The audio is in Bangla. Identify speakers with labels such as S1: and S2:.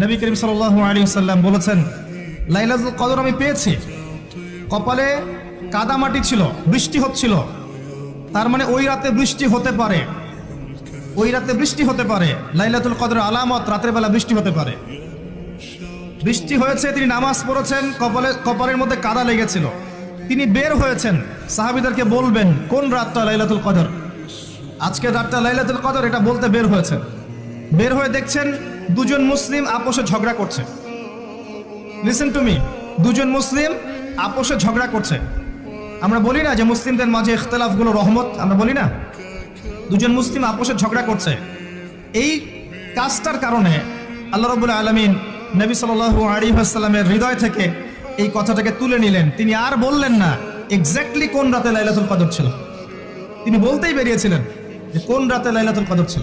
S1: নবী করিম সাল আলী সাল্লাম বলেছেন, লাইলাতুল কদর আমি পেয়েছি। কপালে কাদামাটি ছিল, বৃষ্টি হচ্ছিল। তার মানে ওই রাতে বৃষ্টি হতে পারে। ওই রাতে বৃষ্টি হতে পারে। লাইলাতুল কদর আলামত, রাতের বেলা বৃষ্টি হতে পারে। বৃষ্টি হয়েছে, তিনি নামাজ পড়েছেন, কপালে, কপালের মধ্যে কাদা লেগেছিল। তিনি বের হয়েছেন। সাহাবিদেরকে বলবেন, কোন রাতটা লাইলাতুল কদর? আজকে রাতটা লাইলাতুল কদর, এটা বলতে বের হয়েছেন। বের হয়ে দেখছেন দুজন মুসলিম আপোষে ঝগড়া করছে। লিসেন টু মি দুজন মুসলিম আপোষে ঝগড়া করছে। আমরা বলি না যে মুসলিমদের মাঝে ইখতলাফগুলো রহমত, আমরা বলি না। দুজন মুসলিম আপোষে ঝগড়া করছে। এই কাজটার কারণে আল্লাহ রবুল্লা আলমিন নবী সাল আলী আসসালামের হৃদয় থেকে এই কথাটাকে তুলে নিলেন। তিনি আর বললেন না এক্স্যাক্টলি কোন রাতে লাইলাতুল কদর ছিল। তিনি বলতেই বেরিয়েছিলেন যে কোন রাতে লাইলাতুল কদর ছিল।